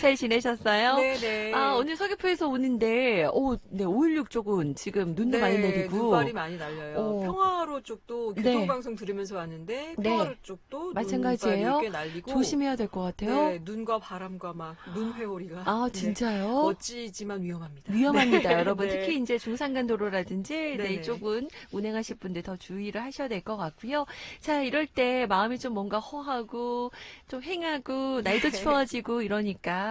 잘 지내셨어요? 네네. 아, 오늘 서귀포에서 오는데, 오, 네, 516 쪽은 지금 눈도 많이 내리고. 눈발이 많이 날려요. 어. 평화로 쪽도 네. 교통방송 들으면서 왔는데 네. 평화로 쪽도 마찬가지예요? 눈발이 꽤 날리고 조심해야 될 것 같아요. 네, 눈과 바람과 막 눈 회오리가 아, 네, 진짜요? 멋지지만 위험합니다. 위험합니다, 여러분. 네. 특히 이제 중산간도로라든지 네. 이쪽은 운행하실 분들 더 주의를 하셔야 될 것 같고요. 자, 이럴 때 마음이 좀 뭔가 허하고 좀 횡하고 날도 네. 추워지고 이러니까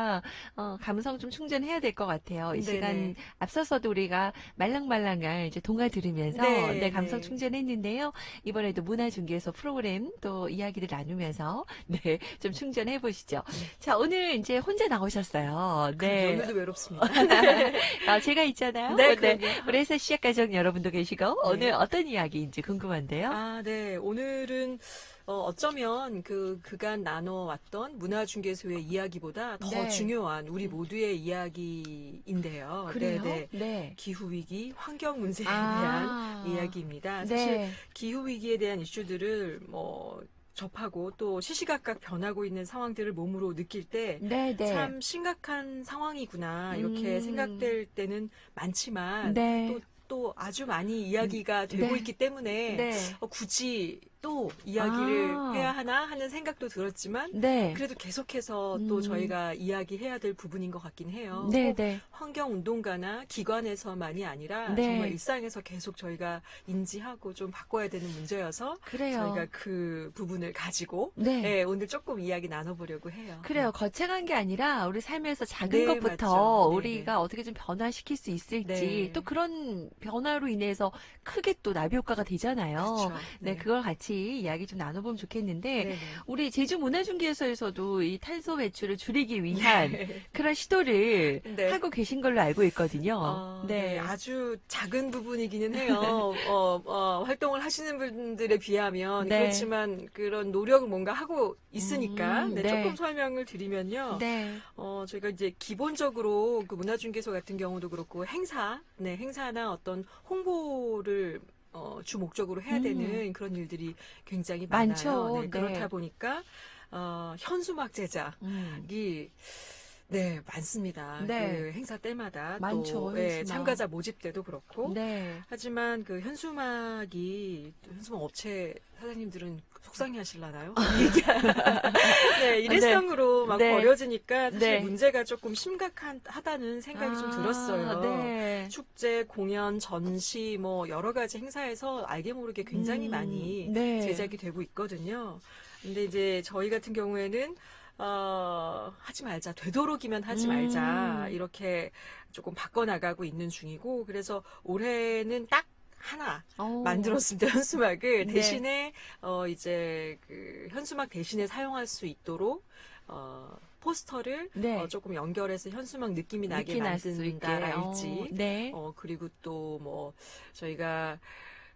어, 감성 좀 충전해야 될 것 같아요. 이 네네. 시간 앞서서도 우리가 말랑말랑할 이제 동화 들으면서 네, 네, 감성 네. 충전했는데요. 이번에도 문화중계에서 프로그램 또 이야기를 나누면서 네, 좀 충전해 보시죠. 자, 오늘 이제 혼자 나오셨어요. 네. 네. 오늘도 외롭습니다. 아, 제가 있잖아요. 네, 그럼요. 우리 회사 시작 가족 여러분도 계시고 오늘 어떤 이야기인지 궁금한데요. 아, 네. 오늘은 어, 어쩌면 그 그간 나눠왔던 문화중개소의 이야기보다 더 네. 중요한 우리 모두의 이야기인데요. 그래요? 네, 네. 네. 기후 위기, 환경 문제에 아. 대한 이야기입니다. 사실 네. 기후 위기에 대한 이슈들을 뭐 접하고 또 시시각각 변하고 있는 상황들을 몸으로 느낄 때 네, 네. 참 심각한 상황이구나 이렇게 음. 생각될 때는 많지만 네. 또, 또 아주 많이 이야기가 되고 네. 있기 때문에 네. 어, 굳이 또 이야기를 아. 해야 하나 하는 생각도 들었지만 네. 그래도 계속해서 또 음. 저희가 이야기해야 될 부분인 것 같긴 해요. 네, 꼭 네. 환경 운동가나 기관에서만이 아니라 네. 정말 일상에서 계속 저희가 인지하고 좀 바꿔야 되는 문제여서 그래요. 저희가 그 부분을 가지고 네. 네, 오늘 조금 이야기 나눠보려고 해요. 그래요. 거창한 게 아니라 우리 삶에서 작은 네, 것부터 맞죠. 네, 우리가 어떻게 좀 변화시킬 수 있을지 네. 또 그런 변화로 인해서 크게 또 나비 효과가 되잖아요. 그렇죠. 네, 그걸 같이 이야기 좀 나눠보면 좋겠는데 네네. 우리 제주 문화중개소에서도 이 탄소 배출을 줄이기 위한 그런 시도를 네. 하고 계신 걸로 알고 있거든요. 어, 네. 네, 아주 작은 부분이기는 해요. 어, 어, 활동을 하시는 분들에 비하면 네. 그렇지만 그런 노력을 뭔가 하고 있으니까 음, 네, 네. 조금 설명을 드리면요. 네. 어, 저희가 이제 기본적으로 그 문화중개소 같은 경우도 그렇고 행사, 네, 행사나 어떤 홍보를 어, 주 목적으로 해야 음. 되는 그런 일들이 굉장히 많죠. 많아요. 네, 네. 그렇다 보니까 어, 현수막 제작 음. 이 네, 많습니다. 네. 그 행사 때마다 많죠, 또 예, 현수막. 참가자 모집 때도 그렇고. 네. 하지만 그 현수막이 현수막 업체 사장님들은 속상해 하실라나요? 네, 일회성으로 막 네. 버려지니까 사실 네. 문제가 조금 심각하다는 생각이 좀 아, 들었어요. 네. 축제, 공연, 전시 뭐 여러 가지 행사에서 알게 모르게 굉장히 음, 많이 네. 제작이 되고 있거든요. 근데 이제 저희 같은 경우에는 어, 하지 말자. 되도록이면 하지 음. 말자. 이렇게 조금 바꿔나가고 있는 중이고, 그래서 올해는 딱 하나 어. 만들었습니다. 현수막을 네. 대신에, 어, 이제 그 현수막 대신에 사용할 수 있도록, 어, 포스터를 네. 어, 조금 연결해서 현수막 느낌이 나게. 만든다랄지, 어, 네. 어, 그리고 또 뭐, 저희가,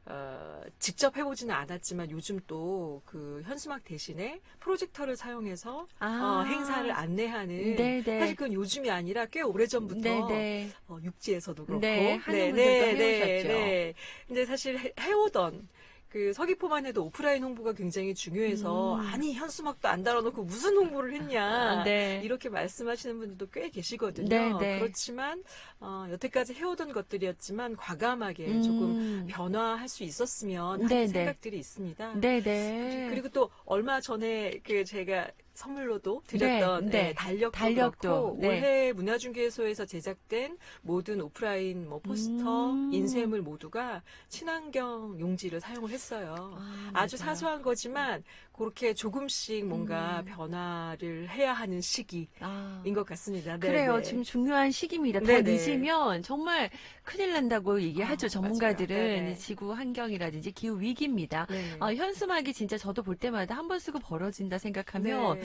어, 직접 해보지는 않았지만 요즘 또 그 현수막 대신에 프로젝터를 사용해서 아. 어, 행사를 안내하는 네, 네. 사실 그건 요즘이 아니라 꽤 오래전부터 네, 네. 어, 육지에서도 그렇고 네, 하는 분들도 해오셨죠. 네. 근데 사실 해, 해오던 그 서귀포만 해도 오프라인 홍보가 굉장히 중요해서 음. 아니 현수막도 안 달아놓고 무슨 홍보를 했냐 아, 네. 이렇게 말씀하시는 분들도 꽤 계시거든요. 네, 네. 그렇지만 어, 여태까지 해오던 것들이었지만 과감하게 음. 조금 변화할 수 있었으면 하는 네, 네. 생각들이 있습니다. 네, 네. 그리고 또 얼마 전에 그 제가 선물로도 드렸던 네, 네. 네, 달력도, 달력도, 그렇고 네. 올해 문화중개소에서 제작된 모든 오프라인 뭐 포스터, 음. 인쇄물 모두가 친환경 용지를 사용을 했어요. 아, 맞아요. 사소한 거지만 그렇게 조금씩 뭔가 음. 변화를 해야 하는 시기인 아. 것 같습니다. 네, 그래요. 네. 지금 중요한 시기입니다. 더 네네. 늦으면 정말 큰일 난다고 얘기하죠. 아, 전문가들은. 이 지구 환경이라든지 기후 위기입니다. 네. 어, 현수막이 진짜 저도 볼 때마다 한 번 쓰고 벌어진다 생각하면 네. 어, 네,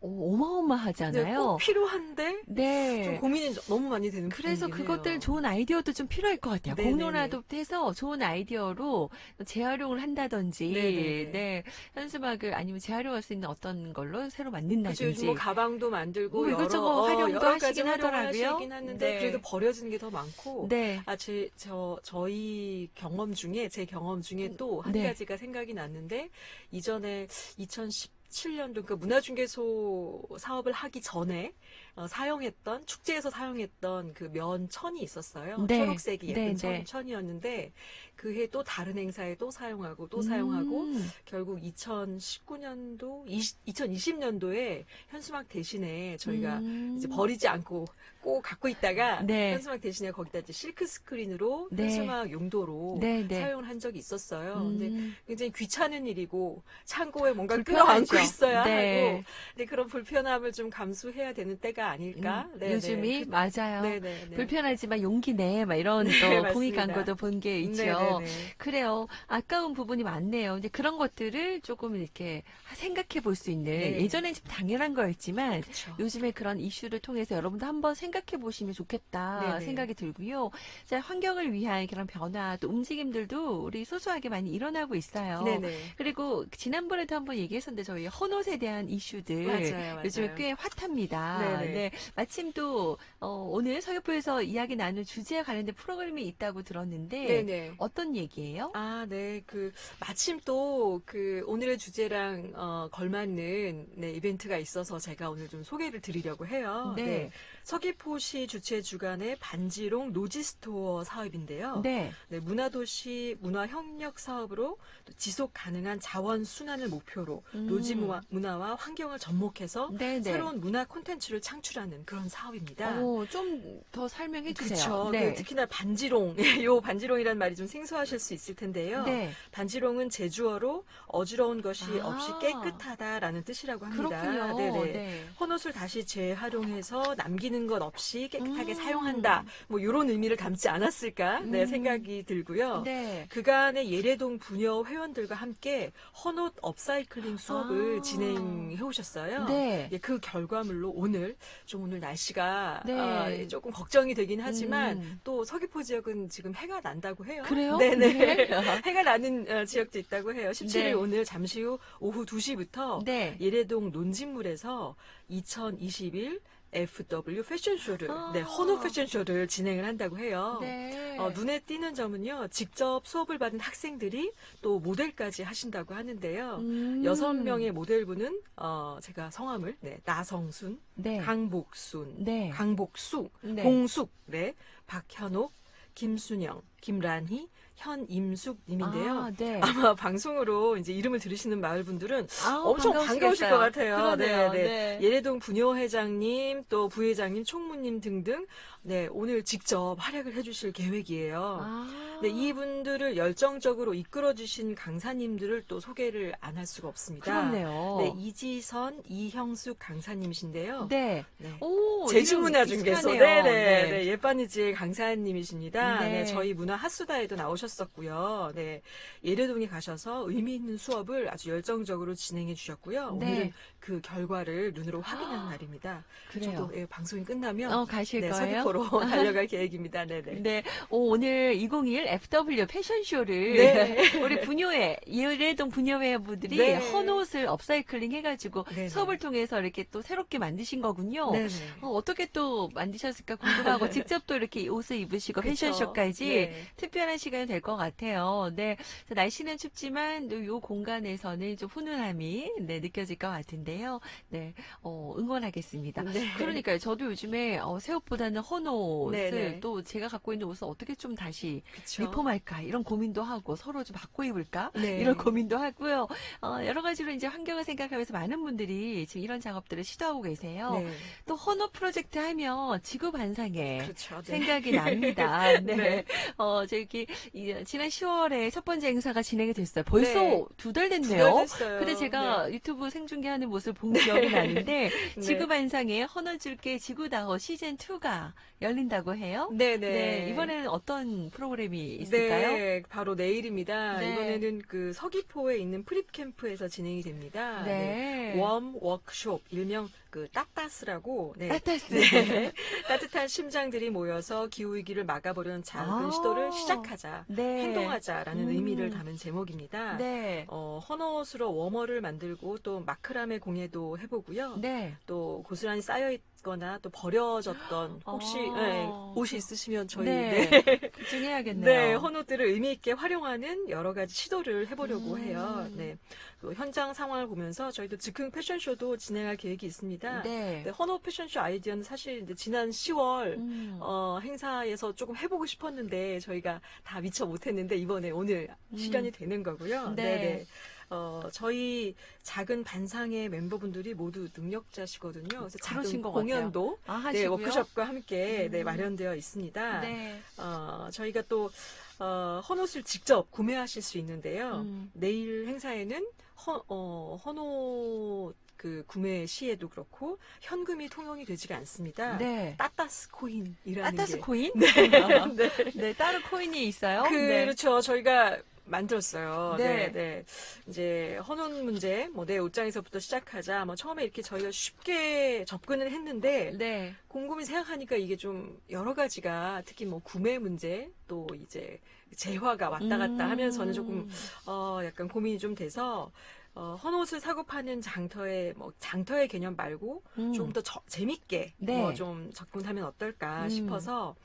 어마어마하잖아요. 꼭 필요한데 네. 좀 고민이 너무 많이 되는 그래서 그것들 해요. 좋은 아이디어도 좀 필요할 것 같아요. 네네네. 공론화도 해서 좋은 아이디어로 재활용을 한다든지, 네네. 네 현수막을 아니면 재활용할 수 있는 어떤 걸로 새로. 만든다든지. 뭐 가방도 만들고 뭐 여러, 이것저것 어, 활용도 여러 하시긴 하더라고요. 활용하시긴 하는데 네. 그래도 버려지는 게 더 많고 네. 아, 제, 저, 저희 경험 중에, 제 경험 중에 또한 네. 가지가 생각이 났는데, 이전에 2010 2017년도 그러니까 문화중개소 사업을 하기 전에 어, 사용했던 축제에서 사용했던 그 면천이 있었어요. 네. 초록색이 예쁜 네, 천, 네. 천이었는데 그해 또 다른 행사에 또 사용하고 또 사용하고 음. 결국 2019년도, 2020년도에 현수막 대신에 저희가 음. 이제 버리지 않고 꼭 갖고 있다가 네. 현수막 대신에 거기다 이제 실크 스크린으로 네. 현수막 용도로 네, 네. 사용을 한 적이 있었어요. 근데 음. 굉장히 귀찮은 일이고 창고에 뭔가. 끌어안고 있어야 네. 하고 근데 그런 불편함을 좀 감수해야 되는 때가 아닐까. 음, 네, 요즘이 네. 그- 맞아요. 네, 네, 네. 불편하지만 용기 내, 막 이런 네, 또. 공익 광고도 본 게 있죠. 네, 네, 네. 그래요. 아까운 부분이 많네요. 근데 그런 것들을 조금 이렇게 생각해 볼 수 있는 네. 예전엔 좀 당연한 거였지만 그렇죠. 요즘에 그런 이슈를 통해서 여러분도 한번 생각해 보시면 좋겠다 네네. 생각이 들고요. 자, 환경을 위한 그런 변화 또 움직임들도 우리 소소하게 많이 일어나고 있어요. 네네. 그리고 지난번에도 한번 얘기했었는데 저희 헌옷에 대한 이슈들 맞아요. 요즘에 꽤 핫합니다. 네네. 네, 마침 또 어, 오늘 서귀포에서 이야기 나눌 주제와 관련된 프로그램이 있다고 들었는데 네네. 어떤 얘기예요? 아, 네. 그, 마침 또, 그, 오늘의 주제랑, 어, 걸맞는, 네, 이벤트가 있어서 제가 오늘 좀 소개를 드리려고 해요. 네. 서귀포시 주최 주간의 반지롱 노지스토어 사업인데요. 네. 네, 문화도시 문화협력 사업으로 또 지속 가능한 자원 순환을 목표로 음. 노지 문화, 문화와 환경을 접목해서 네, 네. 새로운 문화 콘텐츠를 창출하는 그런 사업입니다. 오, 좀더 설명해 주세요. 그렇죠. 네. 특히나 반지롱, 요 반지롱이라는 말이 좀 생소하실 수 있을 텐데요. 네. 반지롱은 제주어로 어지러운 것이 아. 없이 깨끗하다라는 뜻이라고 합니다. 그렇군요. 네네. 네. 헌옷을 다시 재활용해서 남기는 것 없이 깨끗하게 음. 사용한다. 뭐 이런 의미를 담지 않았을까 네, 음. 생각이 들고요. 네. 그간의 예래동 부녀 회원들과 함께 헌옷 업사이클링 수업을 아. 진행해 오셨어요. 네. 예, 그 결과물로 오늘 좀 오늘 날씨가 네. 아, 예, 조금 걱정이 되긴 하지만 음. 또 서귀포 지역은 지금 해가 난다고 해요. 그래요? 네네. 네. 해가 나는 어, 지역도 있다고 해요. 17일 네. 오늘 잠시 후 오후 2시부터 네. 예래동 논진물에서 2021 FW 패션쇼를, 아. 네, 헌옷 패션쇼를 진행을 한다고 해요. 네. 어, 눈에 띄는 점은요, 직접 수업을 받은 학생들이 또 모델까지 하신다고 하는데요. 음. 여섯 명의 모델분은, 어, 제가 성함을, 네, 나성순, 네. 강복순, 네. 강복숙, 네. 공숙, 네, 박현옥, 김순영, 김란희, 현 임숙 님인데요. 아, 네. 아마 방송으로 이제 이름을 들으시는 마을 분들은 아우, 엄청 반가우실 것 같아요. 그러네요. 네, 네. 네. 예래동 부녀회장님, 또 부회장님, 총무님 등등, 네, 오늘 직접 활약을 해주실 계획이에요. 아. 네, 이분들을 열정적으로 이끌어주신 강사님들을 또 소개를 안 할 수가 없습니다. 그렇네요. 네, 이지선, 이형숙 강사님이신데요. 네. 네. 오, 제주문화중개소, 이름 익숙하네요. 네네, 네, 예빠니지의 강사님이십니다. 네. 네. 저희 문화 핫수다에도 나오셨었고요. 네, 예래동에 가셔서 의미 있는 수업을 아주 열정적으로 진행해 주셨고요. 네. 오늘은 그 결과를 눈으로 확인하는 날입니다. 그래요. 저도 예, 방송이 끝나면 어, 가실 네, 거예요? 서귀포로 달려갈 계획입니다. 네네. 네. 오, 오늘 2021 FW 패션쇼를 네. 우리 부녀회, 예래동 부녀회 분들이 네. 헌옷을 업사이클링 해가지고 네네. 수업을 통해서 이렇게 또 새롭게 만드신 거군요. 네네. 어, 어떻게 또 만드셨을까 궁금하고 직접 또 이렇게 옷을 입으시고 그쵸. 패션쇼까지 네. 특별한 시간이 될 것 같아요. 네. 자, 날씨는 춥지만 또요 공간에서는 좀 훈훈함이 네, 느껴질 것 같은데요. 네. 어, 응원하겠습니다. 네. 그러니까요. 저도 요즘에 어, 새 옷보다는 헌 옷을 네네. 또 제가 갖고 있는 옷을 어떻게 좀 다시 그쵸. 리폼할까 이런 고민도 하고 서로 좀 바꿔 입을까 네. 이런 고민도 하고요. 어, 여러 가지로 이제 환경을 생각하면서 많은 분들이 지금 이런 작업들을 시도하고 계세요. 네. 또 헌옷 프로젝트 하면 지구 반상회 그렇죠. 네. 생각이 납니다. 네. 네. 어, 저기, 이, 지난 10월에 첫 번째 행사가 진행이 됐어요. 벌써 네. 두달두 됐네요. 달 됐어요. 근데 제가 유튜브 생중계하는 모습을 본 기억이 나는데, 네. 지구 반상에 헌어줄게 지구다호 시즌 2가 열린다고 해요. 네, 네. 네. 이번에는 어떤 프로그램이 있을까요? 네, 바로 내일입니다. 네. 이번에는 그 서귀포에 있는 프립 캠프에서 진행이 됩니다. 네. 웜 워크숍 일명 그 따따스라고 네. 따따스. 네. 따뜻한 심장들이 모여서 기후 위기를 막아보려는 작은 아. 시도를 시작하자, 네. 행동하자라는 음. 의미를 담은 제목입니다. 네. 어, 헌옷으로 워머를 만들고 또 마크라메 공예도 해보고요. 네. 또 고스란히 쌓여 있, 있거나 또 버려졌던 혹시 아. 네, 옷이 있으시면 저희 네. 네. 집중해야겠네요. 네, 헌옷들을 의미 있게 활용하는 여러 가지 시도를 해보려고 음. 해요. 네, 또 현장 상황을 보면서 저희도 즉흥 패션쇼도 진행할 계획이 있습니다. 네. 네, 헌옷 패션쇼 아이디어는 사실 이제 지난 10월 음. 어, 행사에서 조금 해보고 싶었는데 저희가 다 미처 못했는데 이번에 오늘 음. 시간이 되는 거고요. 네. 네네. 어, 저희 작은 반상의 멤버분들이 모두 능력자시거든요. 그래서 작은 것 공연도 아, 네. 워크숍과 함께 네, 음. 마련되어 있습니다. 네. 어, 저희가 또 어, 헌옷을 직접 구매하실 수 있는데요. 음. 내일 행사에는 헌, 어, 헌옷 그 구매 시에도 그렇고 현금이 통용이 되지가 않습니다. 네. 따따스 코인이라는 따따스 게 코인? 네. 네. 네, 따로 코인이 있어요. 그, 네. 그렇죠. 저희가 만들었어요. 네. 네, 네. 이제 헌옷 문제, 뭐 내 옷장에서부터 시작하자. 뭐 처음에 이렇게 저희가 쉽게 접근을 했는데 네. 곰곰이 생각하니까 이게 좀 여러 가지가 특히 뭐 구매 문제 또 이제 재화가 왔다 갔다 음. 하면서는 조금 어 약간 고민이 좀 돼서 어 헌옷을 사고 파는 장터의 뭐 장터의 개념 말고 음. 조금 더 저- 재밌게 네. 뭐좀 접근하면 어떨까 음. 싶어서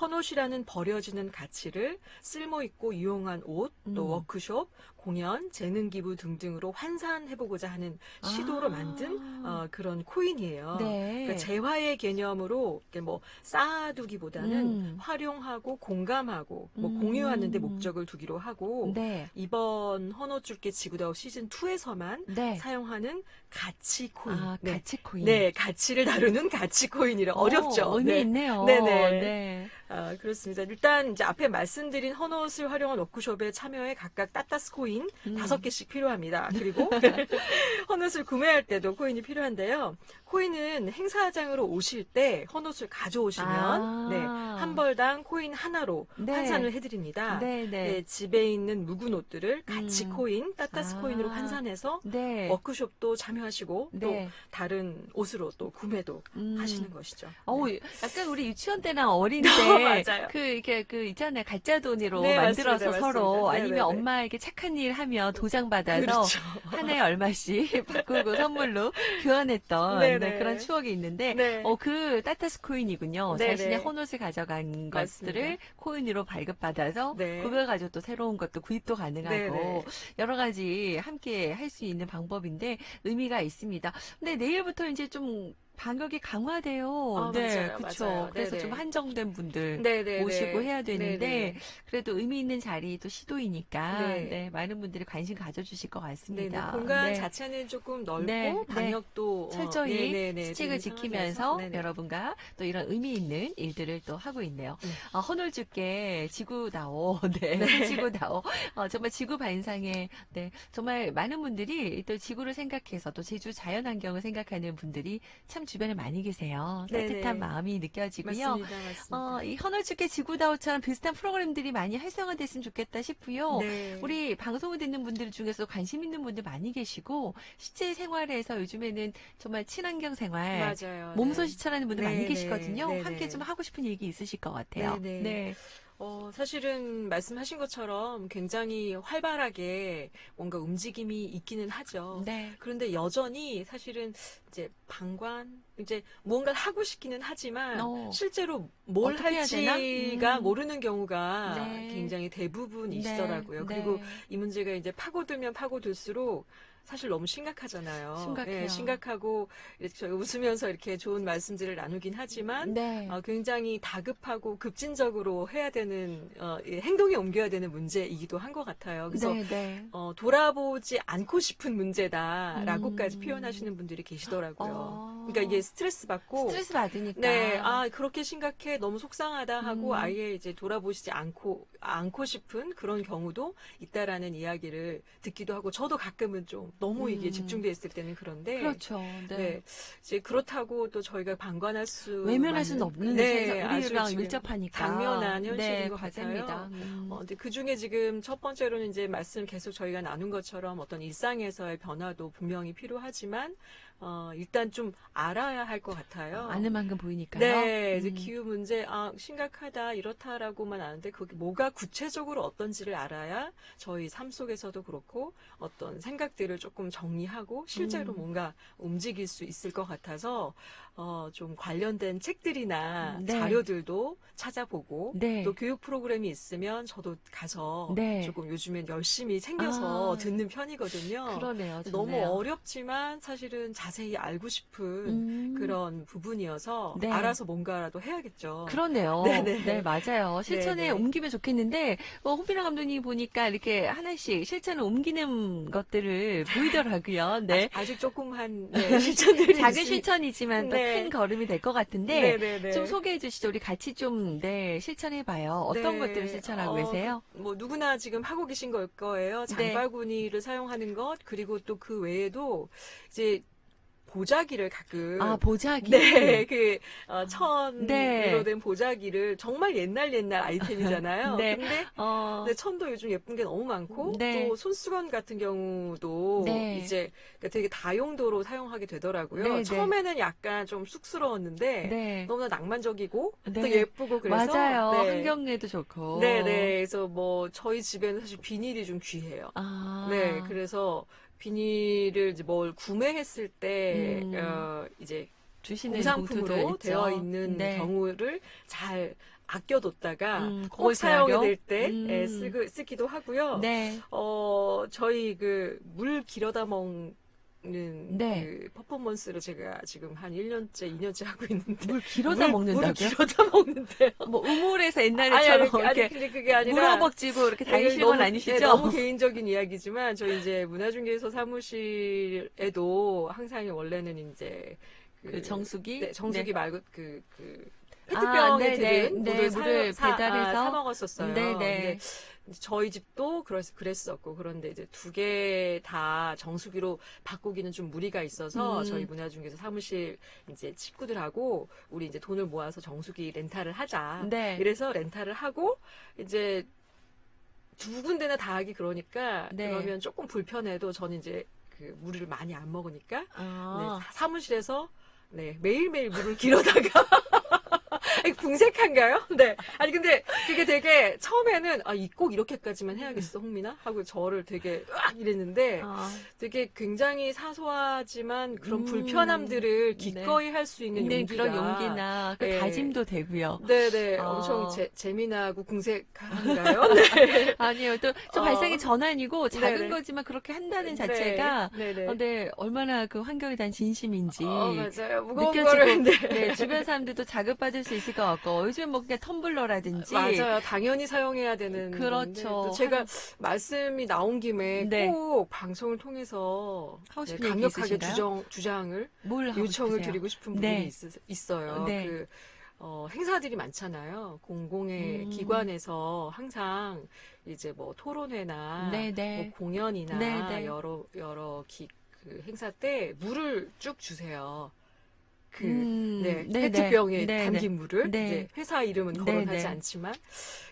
헌옷이라는 버려지는 가치를 쓸모 있고 유용한 옷, 또 음. 워크숍, 공연, 재능 기부 등등으로 환산해보고자 하는 시도로 아. 만든 어, 그런 코인이에요. 네. 그러니까 재화의 개념으로 뭐 쌓아두기보다는 음. 활용하고 공감하고 뭐 음. 공유하는 데 목적을 두기로 하고 네. 이번 헌옷 줄게 지구다오 시즌 2에서만 네. 사용하는 가치 코인. 아, 네. 가치 코인. 네, 가치를 다루는 가치 코인이라 어, 어렵죠. 의미 네. 있네요. 네네. 네. 아, 그렇습니다. 일단 이제 앞에 말씀드린 헌옷을 활용한 워크숍에 참여해 각각 따따스 코인 음. 다섯 개씩 필요합니다. 그리고 헌옷을 구매할 때도 코인이 필요한데요. 코인은 행사장으로 오실 때 헌옷을 가져오시면 아. 네, 한 벌당 코인 하나로 네. 환산을 해드립니다. 네, 네. 네, 집에 있는 묵은 옷들을 가치 음. 코인, 따따스 아. 코인으로 환산해서 네. 워크숍도 참여하시고 또 네. 다른 옷으로 또 구매도 음. 하시는 것이죠. 어우, 네. 약간 우리 유치원 때나 어린 때, 맞아요. 그, 이렇게, 그, 있잖아요. 가짜 돈으로 네, 만들어서 맞습니다, 서로, 맞습니다. 네, 아니면. 엄마에게 착한 일 하면 도장 받아서, 그렇죠. 한 해에 얼마씩 바꾸고 선물로 교환했던 네, 네, 네. 그런 추억이 있는데, 네. 어, 그 따따스 코인이군요. 네, 자신의 네. 헌옷을 가져간 맞습니다. 것들을 코인으로 발급받아서, 네. 그걸 가지고 또 새로운 것도 구입도 가능하고, 네, 네. 여러 가지 함께 할 수 있는 방법인데, 의미가 있습니다. 근데 내일부터 이제 좀, 반격이 강화돼요. 아, 네, 맞아요, 그렇죠. 맞아요. 그래서 네네. 좀 한정된 분들 네네. 모시고 해야 되는데 네네. 그래도 의미 있는 자리 또 시도이니까 네. 네, 많은 분들이 관심 가져주실 것 네네. 같습니다. 공간 네. 자체는 조금 넓고 네, 네. 방역도 어, 철저히. 수칙을 지키면서. 네네. 여러분과 또 이런 의미 있는 일들을 또 하고 있네요. 네. 아, 헌홀주께 지구다오, 네, 지구다오. 어, 정말 지구 반상에, 네, 정말 많은 분들이 또 지구를 생각해서 또 제주 자연환경을 생각하는 분들이 참 주변에 많이 계세요. 네네. 따뜻한 마음이 느껴지고요. 맞습니다. 맞습니다. 어, 이 헌홀주께 지구다오처럼 비슷한 프로그램들이 많이 활성화됐으면 좋겠다 싶고요. 네. 우리 방송을 듣는 분들 중에서 관심 있는 분들 많이 계시고 실제 생활에서 요즘에는 정말 친환경 생활 맞아요. 몸소 네. 실천하는 분들 네, 많이 네, 계시거든요. 네, 함께 네. 좀 하고 싶은 얘기 있으실 것 같아요. 네. 어, 사실은 말씀하신 것처럼 굉장히 활발하게 뭔가 움직임이 있기는 하죠. 네. 그런데 여전히 사실은 이제 방관 이제 무언가를 하고 싶기는 하지만 어. 실제로 뭘? 할지가 음. 모르는 경우가 네. 굉장히 대부분이시더라고요. 네. 그리고 네. 이 문제가 이제 파고들면 파고들수록 사실 너무 심각하잖아요. 심각해요. 예, 심각하고 이렇게 저희 웃으면서 이렇게 좋은 말씀들을 나누긴 하지만 네. 어, 굉장히 다급하고 급진적으로 해야 되는 어, 예, 행동에 옮겨야 되는 문제이기도 한 것 같아요. 그래서 네, 네. 어, 돌아보지 않고 싶은 문제다라고까지 음. 표현하시는 분들이 계시더라고요. 어. 그러니까 이게 스트레스 받고 스트레스 받으니까. 네, 아 그렇게 심각해 너무 속상하다 하고 음. 아예 이제 돌아보시지 않고 않고 싶은 그런 경우도 있다라는 이야기를 듣기도 하고 저도 가끔은 좀 너무 이게 음. 집중돼 있을 때는 그런데 그렇죠. 네. 네. 이제 그렇다고 또 저희가 방관할 수 외면할 수는 없는 네, 세상, 우리랑 밀접하니까. 당면한 현실인 네, 것. 같아요. 음. 어, 근데 그 중에 지금 첫 번째로는 이제 말씀 계속 저희가 나눈 것처럼 어떤 일상에서의 변화도 분명히 필요하지만 어, 일단 좀 알아야 할 것 같아요. 아는 만큼 보이니까요. 네, 이제 음. 기후 문제, 아, 심각하다, 이렇다라고만 아는데, 그게 뭐가 구체적으로 어떤지를 알아야 저희 삶 속에서도 그렇고, 어떤 생각들을 조금 정리하고, 실제로 음. 뭔가 움직일 수 있을 것 같아서, 어, 좀 관련된 책들이나 네. 자료들도 찾아보고, 네. 또 교육 프로그램이 있으면 저도 가서 네. 조금 요즘엔 열심히 챙겨서 아. 듣는 편이거든요. 그러네요. 너무 좋네요. 어렵지만 사실은 자 세히 알고 싶은 음. 그런 부분이어서 네. 알아서 뭔가라도 해야겠죠. 그러네요. 네네. 네, 맞아요. 실천에 네네. 옮기면 좋겠는데, 뭐, 홍빈아 감독님 보니까 이렇게 하나씩 실천을 옮기는 것들을 보이더라고요. 네. 아직, 아직 조금 한 네, 실천들이 작은 실천이지만 또 네. 큰 걸음이 될 것 같은데, 네네네. 좀 소개해 주시죠. 우리 같이 좀, 네, 실천해 봐요. 어떤 네. 것들을 실천하고 어, 계세요? 그, 뭐 누구나 지금 하고 계신 걸 거예요. 네. 장바구니를 사용하는 것 그리고 또 그 외에도 이제 보자기를 가끔 아, 보자기. 네, 그, 어, 천으로 네. 된 보자기를 정말 옛날 옛날 아이템이잖아요. 네. 근데 어, 근데 천도 요즘 예쁜 게 너무 많고 네. 또 손수건 같은 경우도 네. 이제 그러니까 되게 다용도로 사용하게 되더라고요. 네, 네. 처음에는 약간 좀 쑥스러웠는데 네. 너무나 낭만적이고 네. 또 예쁘고 그래서 맞아요. 네. 환경에도 좋고. 네, 네. 그래서 뭐 저희 집에는 사실 비닐이 좀 귀해요. 아. 네, 그래서 비닐을 이제 뭘 구매했을 때 음. 어, 이제 주시는 공산품으로. 되어 있는 네. 경우를 잘 아껴뒀다가 음, 꼭 그걸 사용이 재활용? 될때 음. 예, 쓰기도 하고요. 네. 어, 저희 그 물 길어다 먹 는 네. 그 퍼포먼스를 제가 지금 한 1년째, 2년째 하고 있는데. 물 길어다 물- 먹는다고요? 물을 길어다 먹는데요. 뭐 우물에서 아니, 옛날에처럼 아니, 아니, 이렇게 근데 그게 아니라. 물어벅지고 이렇게 다니시는 건 너무- 아니시죠? 네, 너무 개인적인 이야기지만 저희 이제 문화중개소 사무실에도 항상 원래는 이제 그 정수기? 네, 정수기 네. 말고 그, 그 아, 페트병에 네네. 들은 네, 물을, 사- 물을 사, 배달해서? 아, 사 먹었었어요. 네 네. 저희 집도 그랬, 그랬었고 그런데 이제 두 개 다 정수기로 바꾸기는 좀 무리가 있어서 음. 저희 문화중개소 사무실 이제 친구들하고 우리 이제 돈을 모아서 정수기 렌탈을 하자. 네. 이래서 렌탈을 하고 이제 두 군데나 다 하기 그러니까 네. 그러면 조금 불편해도 저는 이제 그 물을 많이 안 먹으니까 아. 네, 사무실에서 네, 매일매일 물을 길어다가 궁색한가요? 네. 아니 근데 그게 되게 처음에는 아, 이꼭 이렇게까지만 해야겠어, 홍민아? 하고 저를 되게 으악 이랬는데 아. 되게 굉장히 사소하지만 그런 음. 불편함들을 기꺼이 할수 있는 용기가 그런 용기나 그 네. 다짐도 되고요. 네네 아. 엄청 재, 재미나고 궁색한가요? 네. 아니요, 또좀 어. 발상의 전환이고 작은 네네. 거지만 그렇게 한다는 자체가 네. 네네. 어, 네, 얼마나 그 환경에 대한 진심인지 어, 맞아요. 무거운 느껴지고 거를 네. 네, 주변 사람들도 자극받을 수 있을 것 같고 요즘 뭐 그냥 텀블러라든지 맞아요. 당연히 사용해야 되는 그렇죠. 제가 한- 말씀이 나온 김에 네. 꼭 방송을 통해서 네, 강력하게? 주정, 주장을 요청을 싶으세요? 드리고 싶은 네. 부분이 있, 어요 네. 그 어, 행사들이 많잖아요. 공공의 음. 기관에서 항상 이제 뭐 토론회나 네네. 뭐 공연이나 네네. 여러 여러 기, 그 행사 때 물을 쭉 주세요. 그 음, 네. 페트병에 네네. 담긴 물을 네. 이제 회사 이름은 거론하지 네네. 않지만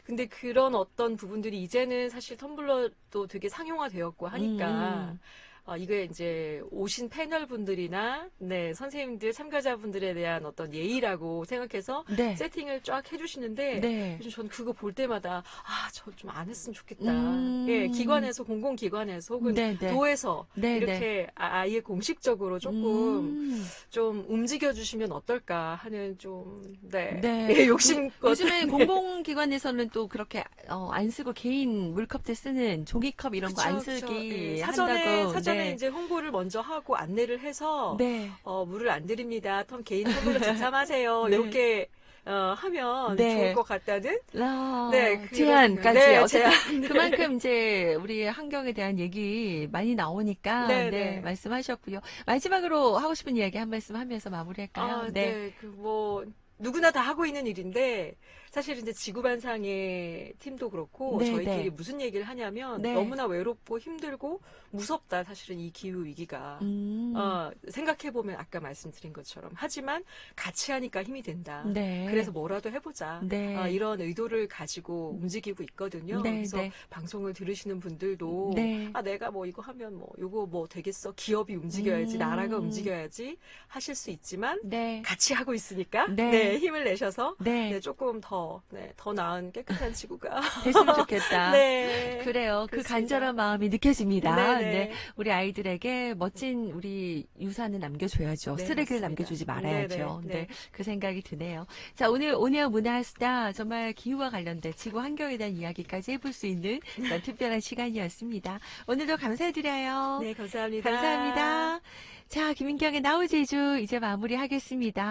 근데 그런 어떤 부분들이 이제는 사실 텀블러도 되게 상용화되었고 하니까 음. 어, 이게 이제 오신 패널 분들이나 네 선생님들 참가자분들에 대한 어떤 예의라고 생각해서 네. 세팅을 쫙 해주시는데 네. 요즘 저는 그거 볼 때마다 아 저 좀 안 했으면 좋겠다. 음. 예, 기관에서 공공기관에서 혹은 네네. 도에서 네네. 이렇게 아- 아예 공식적으로 조금 음. 좀 움직여 주시면 어떨까 하는 좀 네. 네. 예, 욕심 요즘엔 공공기관에서는 또 그렇게 어, 안 쓰고 개인 물컵들 쓰는 종이컵 이런 거안 그쵸. 쓰기 예, 사전에 한다고. 사전 에 네. 이제 홍보를 먼저 하고 안내를 해서 네. 어, 물을 안 드립니다. 텀 개인 텀블러 지참하세요. 네. 이렇게 어, 하면 네. 좋을 것 같다는 아, 네, 그런- 제안까지 네, 어쨌든 제안. 네. 그만큼 이제 우리 환경에 대한 얘기 많이 나오니까 네, 네, 네. 말씀하셨고요. 마지막으로 하고 싶은 이야기 한 말씀 하면서 마무리할까요? 아, 네. 그 뭐 누구나 다 하고 있는 일인데 사실 이제 지구반상의 팀도 그렇고 네, 저희끼리 네. 무슨 얘기를 하냐면 네. 너무나 외롭고 힘들고 무섭다 사실은 이 기후 위기가 음. 어, 생각해 보면 아까 말씀드린 것처럼 하지만 같이 하니까 힘이 된다. 네. 그래서 뭐라도 해보자. 네. 어, 이런 의도를 가지고 움직이고 있거든요. 네, 그래서 네. 방송을 들으시는 분들도 네. 아 내가 뭐 이거 하면 뭐 이거 뭐 되겠어 기업이 움직여야지 음. 나라가 움직여야지 하실 수 있지만 네. 같이 하고 있으니까 네. 네, 힘을 내셔서 네. 네, 조금 더, 네, 더 나은 깨끗한 지구가. 됐으면 좋겠다. 네. 그래요. 그 그렇습니다. 간절한 마음이 느껴집니다. 네네. 네. 우리 아이들에게 멋진 우리 유산을 남겨줘야죠. 네, 쓰레기를 맞습니다. 남겨주지 말아야죠. 네네, 네, 네. 그 생각이 드네요. 자, 오늘 오네어 문화스타 정말 기후와 관련된 지구 환경에 대한 이야기까지 해볼 수 있는 그런 특별한 시간이었습니다. 오늘도 감사드려요. 네, 감사합니다. 감사합니다. 자, 김인경의 나우제주 이제 마무리하겠습니다.